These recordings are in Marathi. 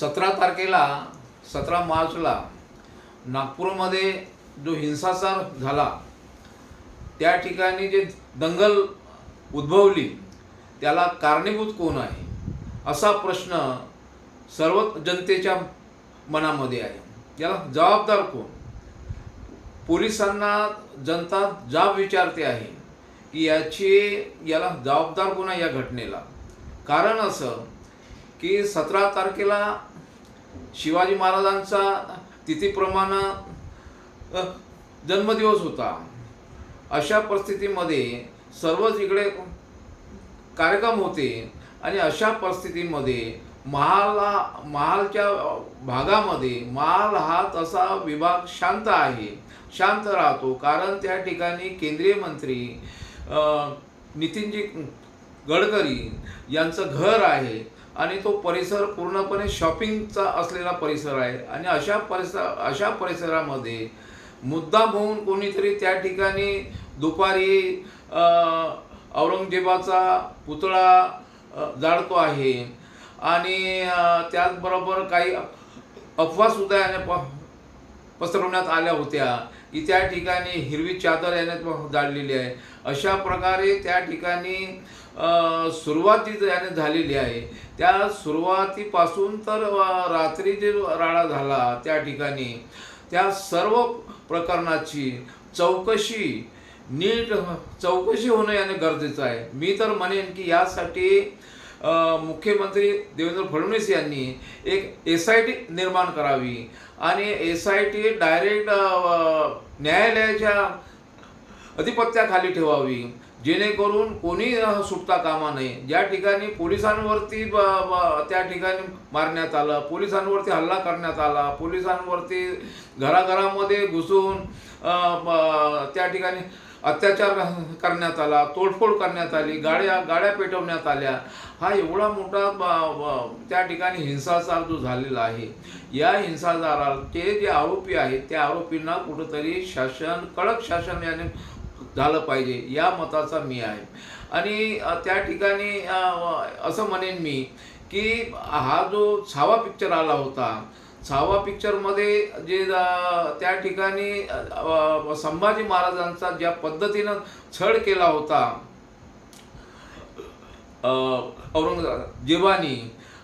सतरा तारखेला सतरा मार्चला नागपूरमध्ये जो हिंसाचार झाला त्या ठिकाणी जे दंगल उद्भवली त्याला कारणीभूत कोण आहे? असा प्रश्न सर्व जनतेच्या मनामध्ये आहे. याला जबाबदार कोण? पोलिसांना जनता जाब विचारते आहे की याची याला जबाबदार कोण आहे या घटनेला? कारण असं की सतरा तारखेला शिवाजी महाराजांचा तिथीप्रमाणे जन्मदिवस होता. अशा परिस्थितीमध्ये सर्वच इकडे कार्यक्रम होते आणि अशा परिस्थितीमध्ये महाला महालच्या भागामध्ये महाल हा तसा विभाग शांत आहे शांत राहतो. कारण त्या ठिकाणी केंद्रीय मंत्री नितीनजी गडकरी यांचं घर आहे. आणि तो परिसर पूर्णपणे शॉपिंगचा असलेला परिसर आहे. आणि अशा परिसर अशा परिसरामध्ये मुद्दाम होऊन कोणीतरी त्या ठिकाणी दुपारी औरंगजेबाचा पुतळा जाळतो आहे. आणि त्याचबरोबर काही अफवासुद्धा याने प पसरवण्यात आल्या होत्या. की त्या ठिकाणी हिरवी चादर याने जाळलेली आहे. अशा प्रकारे त्या ठिकाणी अ, सुरुवात जी याने झालेली आहे. त्या सुरुवातीपासून तर रात्री जे राडा झाला त्या ठिकाणी त्या सर्व प्रकरणाची चौकशी नीट चौकशी होणं याने गरजेचं आहे. मी तर म्हणेन की यासाठी मुख्यमंत्री देवेंद्र फडणवीस यांनी एक एस आय टी निर्माण करावी. आणि एस आय टी डायरेक्ट न्यायालयाच्या अधिपत्याखाली ठेवावी. जेणेकरून कोणी सुटता कामा नये. ज्या ठिकाणी पोलिसांवरती त्या ठिकाणी मारण्यात आलं पोलिसांवरती हल्ला करण्यात आला पोलिसांवरती घराघरामध्ये घुसून त्या ठिकाणी अत्याचार करण्यात आला तोडफोड करण्यात आली गाड्या गाड्या पेटवण्यात आल्या. हा एवढा मोठा त्या ठिकाणी हिंसाचार जो झालेला आहे या हिंसाचाराचे जे आरोपी आहेत त्या आरोपींना कुठंतरी शासन कडक शासन याने झालं पाहिजे या मताचा मी आहे. आणि त्या ठिकाणी असं म्हणेन मी की हा जो छावा पिक्चर आला होता सहावा पिक्चरमध्ये जे त्या ठिकाणी संभाजी महाराजांचा ज्या पद्धतीनं छळ केला होता औरंगजेबानी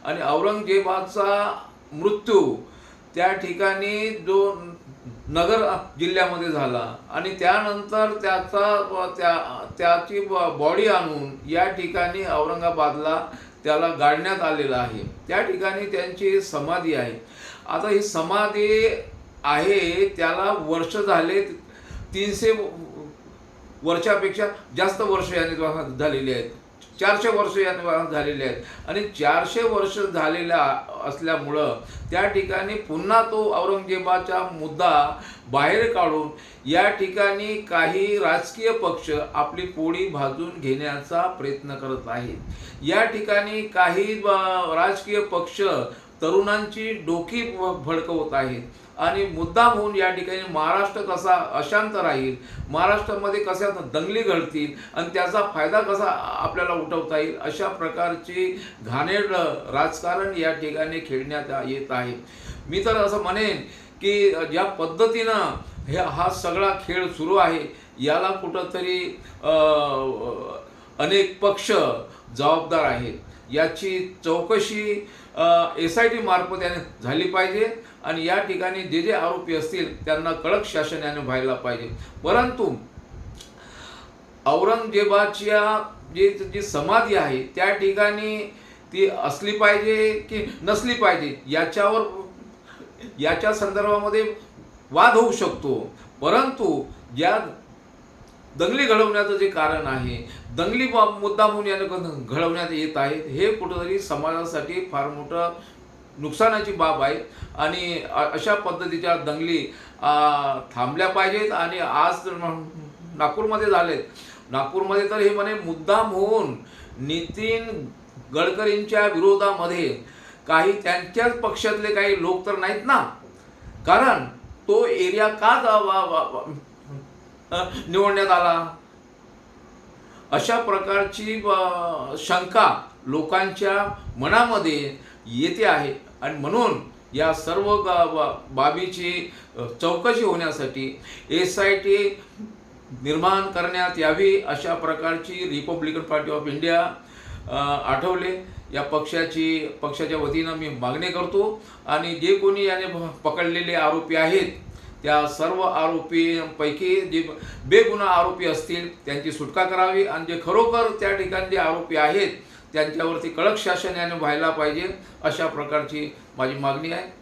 आणि औरंगजेबाचा मृत्यू त्या ठिकाणी जो नगर जिल्ह्यामध्ये झाला आणि त्यानंतर त्याचा त्या त्याची बॉडी आणून या ठिकाणी औरंगाबादला त्याला गाडण्यात आलेलं आहे. त्या ठिकाणी त्यांची समाधी आहे. आता ही समाधी आहे त्याला वर्ष झाले तीनशे वर्षापेक्षा जास्त वर्ष याने झालेली आहेत. चारशे वर्ष याने झालेले आहेत. आणि चारशे वर्ष झालेल्या असल्यामुळं त्या ठिकाणी पुन्हा तो औरंगजेबाचा मुद्दा बाहेर काढून या ठिकाणी काही राजकीय पक्ष आपली पोळी भाजून घेण्याचा प्रयत्न करत आहेत. या ठिकाणी काही राजकीय पक्ष तरुणांची डोकी भडकवत आहेत. आणि मुद्दाम होऊन या ठिकाणी महाराष्ट्र कसा अशांत राहील महाराष्ट्रामध्ये कशा दंगली घडतील आणि त्याचा फायदा कसा आपल्याला उठवता येईल अशा प्रकारची घाणेरड राजकारण या ठिकाणी खेळण्यात येत आहे. मी तर असं म्हणेन की ज्या पद्धतीनं हे हा सगळा खेळ सुरू आहे याला कुठंतरी अनेक पक्ष जबाबदार आहेत. याची चौकशी एस आय टी मार्फत याने झाली पाहिजे आणि या ठिकाणी जे जे आरोपी असतील त्यांना कडक शासन याने व्हायला पाहिजे. परंतु औरंगजेबाच्या जी जी समाधी आहे त्या ठिकाणी ती असली पाहिजे की नसली पाहिजे याच्यावर याच्या संदर्भामध्ये वाद होऊ शकतो. परंतु ज्या दंगली घडवण्याचं जे कारण आहे दंगली बा- मुद्दा म्हणून यानं घडवण्यात येत आहेत हे कुठंतरी समाजासाठी फार मोठं नुकसानाची बाब आहे. आणि अशा पद्धतीच्या दंगली थांबल्या पाहिजेत आणि आज नागपूरमध्ये झालेत. नागपूरमध्ये तर हे म्हणे मुद्दाम होऊन नितीन गडकरींच्या विरोधामध्ये काही त्यांच्याच पक्षातले काही लोक तर नाहीत ना. कारण तो एरिया का जा- वा- निवडण्यात आला. अशा प्रकारची शंका लोकांच्या मनामध्ये येते आहे. आणि म्हणून या सर्व बा- बाबीची चौकशी होण्यासाठी एस आय टी निर्माण करण्यात यावी अशा प्रकारची Republican Party of India Athawale. या पक्षाची पक्षाच्या वतीनं मी मागणी करतो. आणि जे कोणी याने पकडलेले आरोपी आहेत त्या सर्व आरोपींपैकी जे बेगुन्हा आरोपी असतील त्यांची सुटका करावी. आणि जे खरोखर त्या ठिकाणी जे आरोपी आहेत त्यांच्यावरती कडक शासन याने व्हायला पाहिजे अशा प्रकारची माझी मागणी आहे.